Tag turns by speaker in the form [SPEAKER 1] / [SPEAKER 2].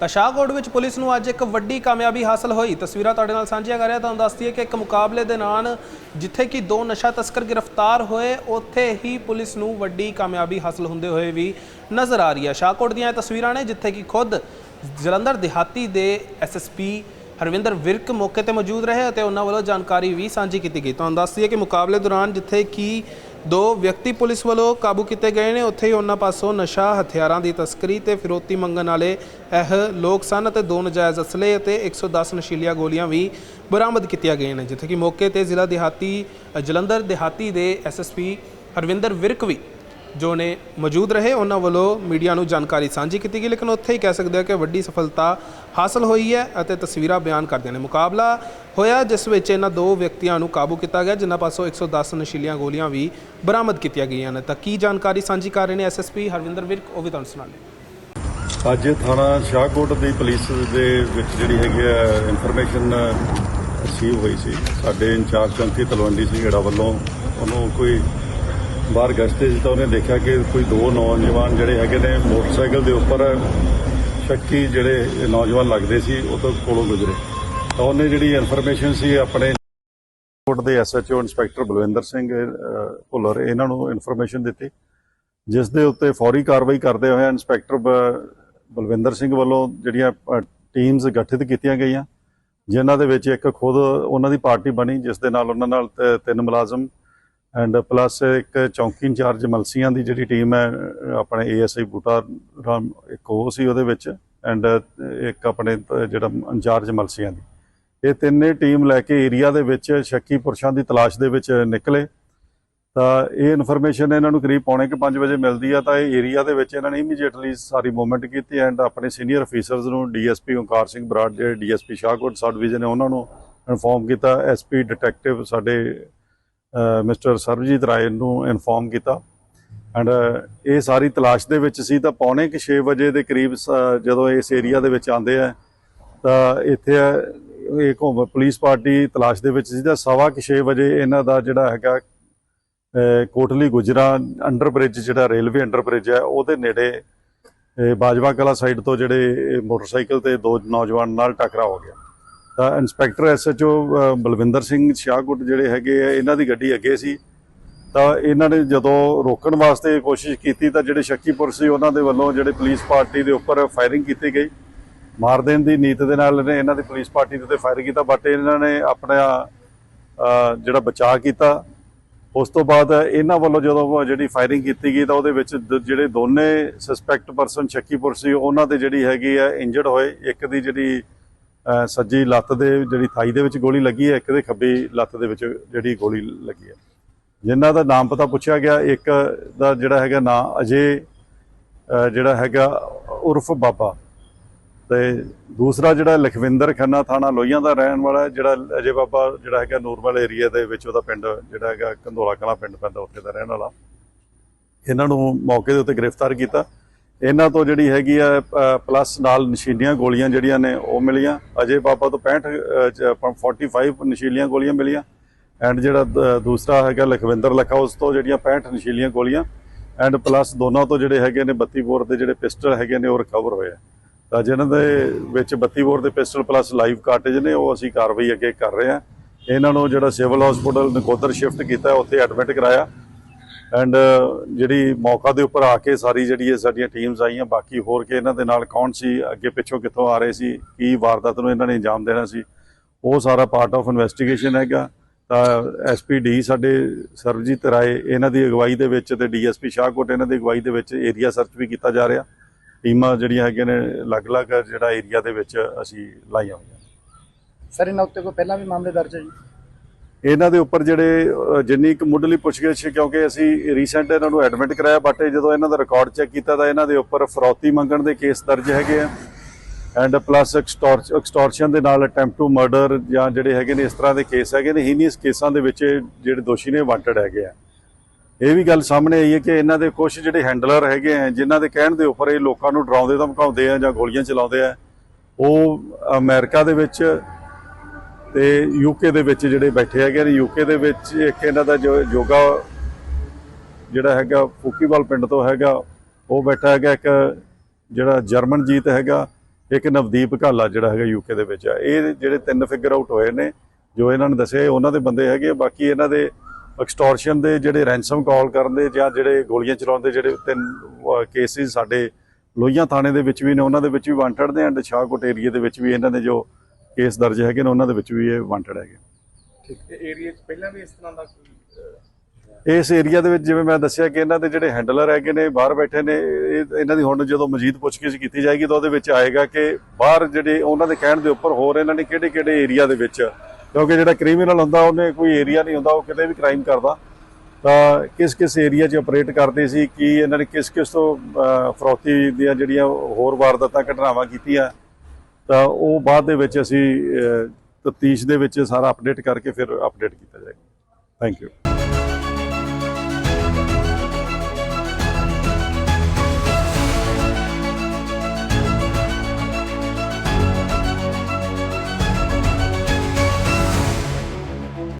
[SPEAKER 1] ਤਾਂ ਸ਼ਾਹਕੋਟ ਵਿੱਚ ਪੁਲਿਸ ਨੂੰ ਅੱਜ ਇੱਕ ਵੱਡੀ ਕਾਮਯਾਬੀ ਹਾਸਲ ਹੋਈ। ਤਸਵੀਰਾਂ ਤੁਹਾਡੇ ਨਾਲ ਸਾਂਝੀਆਂ ਕਰ ਰਿਹਾ, ਤੁਹਾਨੂੰ ਦੱਸਦੀ ਹੈ ਕਿ ਇੱਕ ਮੁਕਾਬਲੇ ਦੇ ਨਾਲ ਜਿੱਥੇ ਕਿ ਦੋ ਨਸ਼ਾ ਤਸਕਰ ਗ੍ਰਿਫਤਾਰ ਹੋਏ, ਉੱਥੇ ਹੀ ਪੁਲਿਸ ਨੂੰ ਵੱਡੀ ਕਾਮਯਾਬੀ ਹਾਸਲ ਹੁੰਦੇ ਹੋਏ ਵੀ ਨਜ਼ਰ ਆ ਰਹੀ ਹੈ। ਸ਼ਾਹਕੋਟ ਦੀਆਂ ਇਹ ਤਸਵੀਰਾਂ ਨੇ, ਜਿੱਥੇ ਕਿ ਖੁਦ ਜਲੰਧਰ ਦਿਹਾਤੀ ਦੇ ਐਸਐਸਪੀ ਹਰਵਿੰਦਰ ਵਿਰਕ ਮੌਕੇ ਤੇ ਮੌਜੂਦ ਰਹੇ ਅਤੇ ਉਹਨਾਂ ਵੱਲੋਂ ਜਾਣਕਾਰੀ ਵੀ ਸਾਂਝੀ ਕੀਤੀ ਗਈ। ਤੁਹਾਨੂੰ ਦੱਸ ਦਈਏ ਕਿ ਮੁਕਾਬਲੇ ਦੌਰਾਨ ਜਿੱਥੇ ਕਿ ਦੋ ਵਿਅਕਤੀ ਪੁਲਿਸ ਵੱਲੋਂ ਕਾਬੂ ਕੀਤੇ ਗਏ ਨੇ। ਉੱਥੇ ਹੀ ਉਹਨਾਂ ਪਾਸੋਂ ਨਸ਼ਾ, ਹਥਿਆਰਾਂ ਦੀ ਤਸਕਰੀ ਤੇ ਫਿਰੋਤੀ ਮੰਗਣ ਵਾਲੇ ਇਹ ਲੋਕ ਸਨ ਅਤੇ ਦੋ ਨਜਾਇਜ਼ ਅਸਲੇ ਅਤੇ 110 ਨਸ਼ੀਲੀਆਂ ਗੋਲੀਆਂ ਵੀ ਬਰਾਮਦ ਕੀਤੀਆਂ ਗਈਆਂ ਨੇ। ਜਿੱਥੇ ਕਿ ਮੌਕੇ ਤੇ ਜ਼ਿਲ੍ਹਾ ਦਿਹਾਤੀ ਜਲੰਧਰ ਦਿਹਾਤੀ ਦੇ ਐਸਐਸਪੀ ਹਰਵਿੰਦਰ ਵਿਰਕ ਵੀ ਜੋ ਨੇ ਮੌਜੂਦ ਰਹੇ, ਉਹਨਾਂ ਵੱਲੋਂ ਮੀਡੀਆ ਨੂੰ ਜਾਣਕਾਰੀ ਸਾਂਝੀ ਕੀਤੀ ਗਈ, ਲੇਕਿਨ ਉੱਥੇ ਹੀ ਕਹਿ ਸਕਦੇ ਹਾਂ ਕਿ ਵੱਡੀ ਸਫਲਤਾ ਹਾਸਲ ਹੋਈ ਹੈ ਅਤੇ ਤਸਵੀਰਾਂ ਬਿਆਨ ਕਰਦੇ ਨੇ ਮੁਕਾਬਲਾ ਹੋਇਆ, ਜਿਸ ਵਿੱਚ ਇਹਨਾਂ ਦੋ ਵਿਅਕਤੀਆਂ ਨੂੰ ਕਾਬੂ ਕੀਤਾ ਗਿਆ, ਜਿਨ੍ਹਾਂ ਪਾਸੋਂ 110 ਨਸ਼ੀਲੀਆਂ ਗੋਲੀਆਂ ਵੀ ਬਰਾਮਦ ਕੀਤੀਆਂ ਗਈਆਂ ਨੇ। ਤਾਂ ਕੀ ਜਾਣਕਾਰੀ ਸਾਂਝੀ ਕਰ ਰਹੇ ਨੇ ਐਸਐਸਪੀ ਹਰਵਿੰਦਰ ਵਿਰਕ, ਉਹ ਵੀ ਤੁਹਾਨੂੰ ਸੁਣਾਉਂਦੇ
[SPEAKER 2] ਅੱਜ ਥਾਣਾ ਸ਼ਾਹਕੋਟ ਦੀ ਪੁਲਿਸ ਦੇ ਵਿੱਚ ਜਿਹੜੀ ਹੈਗੀ ਆ ਇਨਫੋਰਮੇਸ਼ਨ ਰਿਸੀਵ ਹੋਈ ਸੀ। ਸਾਡੇ ਇੰਚਾਰਜ ਚੌਂਕੀ ਤਲਵੰਡੀ ਸੀ ਜਿਹੜਾ ਵੱਲੋਂ ਉਹਨੂੰ ਕੋਈ ਬਾਹਰ ਗਸ਼ਤੇ ਸੀ ਤਾਂ ਉਹਨੇ ਦੇਖਿਆ ਕਿ ਕੋਈ ਦੋ ਨੌਜਵਾਨ ਜਿਹੜੇ ਹੈਗੇ ਨੇ ਮੋਟਰਸਾਈਕਲ ਦੇ ਉੱਪਰ ਸ਼ੱਕੀ ਜਿਹੜੇ ਨੌਜਵਾਨ ਲੱਗਦੇ ਸੀ, ਉਹ ਤੋਂ ਕੋਲੋਂ ਗੁਜ਼ਰੇ। ਤਾਂ ਉਹਨੇ ਜਿਹੜੀ ਇਨਫੋਰਮੇਸ਼ਨ ਸੀ ਆਪਣੇ ਕੋਟ ਦੇ ਐਸਐਚਓ ਇੰਸਪੈਕਟਰ ਬਲਵਿੰਦਰ ਸਿੰਘ ਭੁੱਲਰ, ਇਹਨਾਂ ਨੂੰ ਇਨਫੋਰਮੇਸ਼ਨ ਦਿੱਤੀ। ਜਿਸ ਦੇ ਉੱਤੇ ਫੌਰੀ ਕਾਰਵਾਈ ਕਰਦੇ ਹੋਏ ਇੰਸਪੈਕਟਰ ਬ- ਬਲਵਿੰਦਰ ਸਿੰਘ ਵੱਲੋਂ ਜਿਹੜੀਆਂ ਟੀਮਸ ਗਠਿਤ ਕੀਤੀਆਂ ਗਈਆਂ, ਜਿਨ੍ਹਾਂ ਦੇ ਵਿੱਚ ਇੱਕ ਖੁਦ ਉਹਨਾਂ ਦੀ ਪਾਰਟੀ ਬਣੀ, ਜਿਸ ਦੇ ਨਾਲ ਉਹਨਾਂ ਨਾਲ ਤਿੰਨ ਮੁਲਾਜ਼ਮ ਐਂਡ ਪਲੱਸ ਇੱਕ ਚੌਂਕੀ ਇੰਚਾਰਜ ਮਲਸੀਆਂ ਦੀ ਜਿਹੜੀ ਟੀਮ ਹੈ ਅ, ਆਪਣੇ ਏਐਸਆਈ ਬੂਟਾ ਰਾਮ ਇੱਕ ਉਹ ਸੀ ਉਹਦੇ ਵਿੱਚ ਐਂਡ ਇੱਕ ਆਪਣੇ ਜਿਹੜਾ ਇੰਚਾਰਜ ਮਲਸੀਆਂ ਦੀ। ਇਹ ਤਿੰਨੇ ਟੀਮ ਲੈ ਕੇ ਏਰੀਆ ਦੇ ਵਿੱਚ ਸ਼ੱਕੀ ਪੁਰਸ਼ਾਂ ਦੀ ਤਲਾਸ਼ ਦੇ ਵਿੱਚ ਨਿਕਲੇ। ਤਾਂ ਇਹ ਇਨਫੋਰਮੇਸ਼ਨ ਇਹਨਾਂ ਨੂੰ ਕਰੀਬ ਪੌਣੇ ਕੁ 5 ਵਜੇ ਮਿਲਦੀ ਆ ਤਾਂ ਇਹ ਏਰੀਆ ਦੇ ਵਿੱਚ ਇਹਨਾਂ ਨੇ ਇਮੀਡੀਏਟਲੀ ਸਾਰੀ ਮੂਵਮੈਂਟ ਕੀਤੀ ਐਂਡ ਆਪਣੇ ਸੀਨੀਅਰ ਅਫੀਸਰਸ ਨੂੰ ਡੀਐਸਪੀ ਓਂਕਾਰ ਸਿੰਘ ਬਰਾੜ ਜਿਹੜੇ ਡੀਐਸਪੀ ਸ਼ਾਹਕੋਟ ਸਬ ਡਿਵੀਜ਼ਨ ਨੇ ਉਹਨਾਂ ਨੂੰ ਇਨਫੋਰਮ ਕੀਤਾ। ਐਸਪੀ ਡਿਟੈਕਟਿਵ ਸਾਡੇ ਮਿਸਟਰ ਸਰਬਜੀਤ ਰਾਏ ਨੂੰ ਇਨਫੋਰਮ ਕੀਤਾ। ਐਂਡ ਇਹ ਸਾਰੀ ਤਲਾਸ਼ ਦੇ ਵਿੱਚ ਸੀ ਤਾਂ ਪੌਣੇ ਕੁ 6 ਵਜੇ ਦੇ ਕਰੀਬ ਸ- ਜਦੋਂ ਇਸ ਏਰੀਆ ਦੇ ਵਿੱਚ ਆਉਂਦੇ ਆ, ਤਾਂ ਇੱਥੇ ਇੱਕ ਪੁਲਿਸ ਪਾਰਟੀ ਤਲਾਸ਼ ਦੇ ਵਿੱਚ ਸੀ ਤਾਂ ਸਵਾ ਕੁ 6 ਵਜੇ ਇਹਨਾਂ ਦਾ ਜਿਹੜਾ ਹੈਗਾ, ਅਹ, ਕੋਟਲੀ ਗੁਜਰਾ ਅੰਡਰ ਬ੍ਰਿਜ ਜਿਹੜਾ ਰੇਲਵੇ ਅੰਡਰ ਬ੍ਰਿਜ ਹੈ, ਉਹਦੇ ਨੇੜੇ ਬਾਜਵਾ ਕਲਾ ਸਾਈਡ ਤੋਂ ਜਿਹੜੇ ਮੋਟਰਸਾਈਕਲ ਤੇ ਦੋ ਨੌਜਵਾਨ ਨਾਲ ਟਕਰਾ ਹੋ ਗਿਆ। ਤਾਂ ਇੰਸਪੈਕਟਰ ਐਸਐਚਓ ਬਲਵਿੰਦਰ ਸਿੰਘ ਸ਼ਾਹਕੋਟ ਜਿਹੜੇ ਹੈਗੇ ਆ, ਇਹਨਾਂ ਦੀ ਗੱਡੀ ਅੱਗੇ ਸੀ। ਤਾਂ ਇਹਨਾਂ ਨੇ ਜਦੋਂ ਰੋਕਣ ਵਾਸਤੇ ਕੋਸ਼ਿਸ਼ ਕੀਤੀ, ਤਾਂ ਜਿਹੜੇ ਸ਼ੱਕੀ ਪੁਰਸ਼ ਸੀ, ਉਹਨਾਂ ਦੇ ਵੱਲੋਂ ਜਿਹੜੇ ਪੁਲਿਸ ਪਾਰਟੀ ਦੇ ਉੱਪਰ ਫਾਇਰਿੰਗ ਕੀਤੀ ਗਈ। ਮਾਰ ਦੇਣ ਦੀ ਨੀਤ ਦੇ ਨਾਲ ਇਹਨੇ ਇਹਨਾਂ ਦੀ ਪੁਲਿਸ ਪਾਰਟੀ ਦੇ ਉੱਤੇ ਫਾਇਰ ਕੀਤਾ, ਬਟ ਇਹਨਾਂ ਨੇ ਆਪਣਾ ਜਿਹੜਾ ਬਚਾਅ ਕੀਤਾ। ਉਸ ਤੋਂ ਬਾਅਦ ਇਹਨਾਂ ਵੱਲੋਂ ਜਦੋਂ ਜਿਹੜੀ ਫਾਇਰਿੰਗ ਕੀਤੀ ਗਈ, ਤਾਂ ਉਹਦੇ ਵਿੱਚ ਦ- ਜਿਹੜੇ ਦੋਨੇ ਸਸਪੈਕਟ ਪਰਸਨ ਸ਼ੱਕੀ ਪੁਰਸ਼ ਸੀ, ਉਹਨਾਂ ਦੇ ਜਿਹੜੀ ਹੈਗੀ ਹੈ ਇੰਜਰਡ ਹੋਏ, ਇੱਕ ਦੀ ਜਿਹੜੀ ਸੱਜੀ ਲੱਤ ਦੇ ਜਿਹੜੀ ਥਾਈ ਦੇ ਵਿੱਚ ਗੋਲੀ ਲੱਗੀ ਹੈ ਇੱਕ ਦੇ ਖੱਬੀ ਲੱਤ ਦੇ ਵਿੱਚ ਜਿਹੜੀ ਗੋਲੀ ਲੱਗੀ ਹੈ। ਜਿਨ੍ਹਾਂ ਦਾ ਨਾਮ ਪਤਾ ਪੁੱਛਿਆ ਗਿਆ ਇੱਕ ਦਾ ਜਿਹੜਾ ਹੈਗਾ ਨਾਂ ਅਜੇ ਜਿਹੜਾ ਹੈਗਾ ਉਰਫ ਬਾਬਾ ਤੇ ਦੂਸਰਾ ਜਿਹੜਾ ਲਖਵਿੰਦਰ ਖੰਨਾ ਥਾਣਾ ਲੋਹੀਆਂ ਦਾ ਰਹਿਣ ਵਾਲਾ ਹੈ, ਜਿਹੜਾ ਅਜੇ ਬਾਬਾ ਜਿਹੜਾ ਹੈਗਾ ਨੂਰਮਲ ਏਰੀਆ ਦੇ ਵਿੱਚ ਉਹਦਾ ਪਿੰਡ ਜਿਹੜਾ ਹੈਗਾ ਕੰਧੋਲਾ ਕਲਾਂ ਪਿੰਡ ਪੈਂਦਾ ਉੱਥੇ ਦਾ ਰਹਿਣ ਵਾਲਾ। ਇਹਨਾਂ ਨੂੰ ਮੌਕੇ ਦੇ ਉੱਤੇ ਗ੍ਰਿਫਤਾਰ ਕੀਤਾ। ਇਹਨਾਂ ਤੋਂ ਜਿਹੜੀ ਹੈਗੀ ਆ ਪਲੱਸ ਨਾਲ ਨਸ਼ੀਲੀਆਂ ਗੋਲੀਆਂ ਜਿਹੜੀਆਂ ਨੇ ਉਹ ਮਿਲੀਆਂ। ਅਜੇ ਪਾਪਾ ਤੋਂ 65 ਅ, ਚ 45 ਨਸ਼ੀਲੀਆਂ ਗੋਲੀਆਂ ਮਿਲੀਆਂ। ਐਂਡ ਜਿਹੜਾ ਦ- ਦੂਸਰਾ ਹੈਗਾ ਲਖਵਿੰਦਰ ਲੱਖਾ ਉਸ ਤੋਂ ਜਿਹੜੀਆਂ 65 ਨਸ਼ੀਲੀਆਂ ਗੋਲੀਆਂ। ਐਂਡ ਪਲੱਸ ਦੋਨਾਂ ਤੋਂ ਜਿਹੜੇ ਹੈਗੇ ਨੇ 32 ਬੋਰ ਦੇ ਜਿਹੜੇ ਪਿਸਟਲ ਹੈਗੇ ਨੇ ਉਹ ਰਿਕਵਰ ਹੋਏ ਆ। ਤਾਂ ਜਿਹਨਾਂ ਦੇ ਵਿੱਚ 32 ਬੋਰ ਦੇ ਪਿਸਟਲ ਪਲੱਸ ਲਾਈਵ ਕਾਰਟੇਜ ਨੇ ਉਹ ਅਸੀਂ ਕਾਰਵਾਈ ਅੱਗੇ ਕਰ ਰਹੇ ਹਾਂ ਇਹਨਾਂ ਨੂੰ ਜਿਹੜਾ ਸਿਵਲ ਹਸਪੀਟਲ ਨਕੋਦਰ ਸ਼ਿਫਟ ਕੀਤਾ ਉੱਥੇ ਐਡਮਿਟ ਕਰਾਇਆ। ਐਂਡ uh, ਜਿਹੜੀ ਮੌਕਾ ਦੇ ਉੱਪਰ ਆ ਕੇ ਸਾਰੀ ਜਿਹੜੀ ਇਹ ਸਾਡੀਆਂ ਟੀਮਸ ਆਈਆਂ, ਬਾਕੀ ਹੋਰ ਕੇ ਇਹਨਾਂ ਦੇ ਨਾਲ ਕੌਣ ਸੀ, ਅੱਗੇ ਪਿੱਛੋਂ ਕਿੱਥੋਂ ਆ ਰਹੇ ਸੀ, ਕੀ ਵਾਰਦਾਤ ਨੂੰ ਇਹਨਾਂ ਨੇ ਅੰਜਾਮ ਦੇਣਾ ਸੀ, ਉਹ ਸਾਰਾ ਪਾਰਟ ਆਫ ਇਨਵੈਸਟੀਗੇਸ਼ਨ ਹੈਗਾ। ਤਾਂ ਐਸਪੀਡੀ ਸਾਡੇ ਸਰਬਜੀਤ ਰਾਏ, ਇਹਨਾਂ ਦੀ ਅਗਵਾਈ ਦੇ ਵਿੱਚ ਤੇ ਡੀਐਸਪੀ ਸ਼ਾਹਕੋਟ, ਇਹਨਾਂ ਦੀ ਅਗਵਾਈ ਦੇ ਵਿੱਚ ਏਰੀਆ ਸਰਚ ਵੀ ਕੀਤਾ ਜਾ ਰਿਹਾ। ਟੀਮਾਂ ਜਿਹੜੀਆਂ ਹੈਗੀਆਂ ਨੇ, ਅਲੱਗ-ਅਲੱਗ ਜਿਹੜਾ ਏਰੀਆ ਦੇ ਵਿੱਚ ਅਸੀਂ ਲਾਈਆਂ ਹੋਈਆਂ
[SPEAKER 3] ਸਰ ਇਹਨਾਂ ਉੱਤੇ ਕੋਈ ਪਹਿਲਾਂ ਵੀ ਮਾਮਲੇ ਦਰਜ ਹੈ ਜੀ?
[SPEAKER 2] ਇਹਨਾਂ ਦੇ ਉੱਪਰ ਜਿਹੜੇ ਜਿੰਨੀ ਕੁ ਮੁੱਢਲੀ ਪੁੱਛਗਿੱਛ ਕਿਉਂਕਿ ਅਸੀਂ ਰੀਸੈਂਟ ਇਹਨਾਂ ਨੂੰ ਐਡਮਿਟ ਕਰਾਇਆ ਬਟ ਜਦੋਂ ਇਹਨਾਂ ਦਾ ਰਿਕਾਰਡ ਚੈੱਕ ਕੀਤਾ ਤਾਂ ਇਹਨਾਂ ਦੇ ਉੱਪਰ ਫਰੌਤੀ ਮੰਗਣ ਦੇ ਕੇਸ ਦਰਜ ਹੈਗੇ ਆ। ਐਂਡ ਪਲੱਸ ਐਕਸਟੋਰਸ਼ਨ ਦੇ ਨਾਲ ਅਟੈਂਪਟ ਟੂ ਮਰਡਰ ਜਾਂ ਜਿਹੜੇ ਹੈਗੇ ਨੇ, ਇਸ ਤਰ੍ਹਾਂ ਦੇ ਕੇਸ ਹੈਗੇ ਨੇ, ਹੀਨੀਅਸ ਕੇਸਾਂ ਦੇ ਵਿੱਚ ਇਹ ਜਿਹੜੇ ਦੋਸ਼ੀ ਨੇ ਵਾਂਟਡ ਹੈਗੇ ਆ। ਇਹ ਵੀ ਗੱਲ ਸਾਹਮਣੇ ਆਈ ਹੈ ਕਿ ਇਹਨਾਂ ਦੇ ਕੁਝ ਜਿਹੜੇ ਹੈਂਡਲਰ ਹੈਗੇ ਆ, ਜਿਨ੍ਹਾਂ ਦੇ ਕਹਿਣ ਦੇ ਉੱਪਰ ਇਹ ਲੋਕਾਂ ਨੂੰ ਡਰਾਉਂਦੇ ਧਮਕਾਉਂਦੇ ਆ ਜਾਂ ਗੋਲੀਆਂ ਚਲਾਉਂਦੇ ਆ, ਉਹ ਅਮਰੀਕਾ ਦੇ ਵਿੱਚ ਤੇ ਯੂਕੇ ਦੇ ਵਿੱਚ ਜਿਹੜੇ ਬੈਠੇ ਹੈਗੇ ਨੇ ਯੂਕੇ ਦੇ ਵਿੱਚ ਇੱਕ ਇਹਨਾਂ ਦਾ ਜੋ ਯੋਗਾ ਜਿਹੜਾ ਹੈਗਾ, ਫੂਕੀਵਾਲ ਪਿੰਡ ਤੋਂ ਹੈਗਾ, ਉਹ ਬੈਠਾ ਹੈਗਾ ਇੱਕ ਜਿਹੜਾ ਜਰਮਨ ਜੀਤ ਹੈਗਾ, ਇੱਕ ਨਵਦੀਪ ਘਾਲਾ ਜਿਹੜਾ ਹੈਗਾ ਯੂਕੇ ਦੇ ਵਿੱਚ ਆ। ਇਹ ਜਿਹੜੇ ਤਿੰਨ ਫਿਗਰ ਆਊਟ ਹੋਏ ਨੇ, ਜੋ ਇਹਨਾਂ ਨੇ ਦੱਸੇ, ਉਹਨਾਂ ਦੇ ਬੰਦੇ ਹੈਗੇ ਬਾਕੀ ਇਹਨਾਂ ਦੇ ਐਕਸਟੋਰਸ਼ਨ ਦੇ ਜਿਹੜੇ ਰੈਂਸਮ ਕਾਲ ਕਰਨ ਦੇ ਜਾਂ ਜਿਹੜੇ ਗੋਲੀਆਂ ਚਲਾਉਣ ਦੇ ਜਿਹੜੇ ਤਿੰਨ ਕੇਸਿਸ ਸਾਡੇ ਲੋਹੀਆਂ ਥਾਣੇ ਦੇ ਵਿੱਚ ਵੀ ਨੇ, ਉਹਨਾਂ ਦੇ ਵਿੱਚ ਵੀ ਵਾਂਟਡ ਨੇ ਐਂਡ ਸ਼ਾਹਕੋਟ ਏਰੀਆ ਦੇ ਵਿੱਚ ਵੀ ਇਹਨਾਂ ਨੇ ਜੋ ਕੇਸ ਦਰਜ ਹੈਗੇ ਨੇ ਉਹਨਾਂ ਦੇ ਵਿੱਚ ਵੀ ਇਹ ਵਾਂਟਡ ਹੈਗੇ।
[SPEAKER 1] ਏਰੀਆ 'ਚ ਪਹਿਲਾਂ ਵੀ ਇਸ ਤਰ੍ਹਾਂ ਦਾ
[SPEAKER 2] ਇਸ ਏਰੀਆ ਦੇ ਵਿੱਚ ਜਿਵੇਂ ਮੈਂ ਦੱਸਿਆ ਕਿ ਇਹਨਾਂ ਦੇ ਜਿਹੜੇ ਹੈਂਡਲਰ ਹੈਗੇ ਨੇ ਬਾਹਰ ਬੈਠੇ ਨੇ ਇਹ ਇਹਨਾਂ ਦੀ ਹੁਣ ਜਦੋਂ ਮਜੀਦ ਪੁੱਛਗਿੱਛ ਕੀਤੀ ਜਾਏਗੀ ਤਾਂ ਉਹਦੇ ਵਿੱਚ ਆਏਗਾ ਕਿ ਬਾਹਰ ਜਿਹੜੇ ਉਹਨਾਂ ਦੇ ਕਹਿਣ ਦੇ ਉੱਪਰ ਹੋਰ ਇਹਨਾਂ ਨੇ ਕਿਹੜੇ ਕਿਹੜੇ ਏਰੀਆ ਦੇ ਵਿੱਚ ਕਿਉਂਕਿ ਜਿਹੜਾ ਕ੍ਰਿਮੀਨਲ ਹੁੰਦਾ ਉਹਨੇ ਕੋਈ ਏਰੀਆ ਨਹੀਂ ਹੁੰਦਾ ਉਹ ਕਿਤੇ ਵੀ ਕ੍ਰਾਈਮ ਕਰਦਾ। ਤਾਂ ਕਿਸ ਕਿਸ ਏਰੀਆ 'ਚ ਆਪਰੇਟ ਕਰਦੇ ਸੀ ਕੀ ਇਹਨਾਂ ਨੇ ਕਿਸ ਕਿਸ ਤੋਂ ਫਰੌਤੀ ਦੀਆਂ ਜਿਹੜੀਆਂ ਹੋਰ ਵਾਰਦਾਤਾਂ ਘਟਨਾਵਾਂ ਕੀਤੀਆਂ ਤਾਂ ਉਹ ਬਾਅਦ ਦੇ ਵਿੱਚ ਅਸੀਂ ਤਫਤੀਸ਼ ਦੇ ਵਿੱਚ ਸਾਰਾ ਅਪਡੇਟ ਕਰਕੇ ਫਿਰ ਅਪਡੇਟ ਕੀਤਾ ਜਾਏਗਾ। Thank you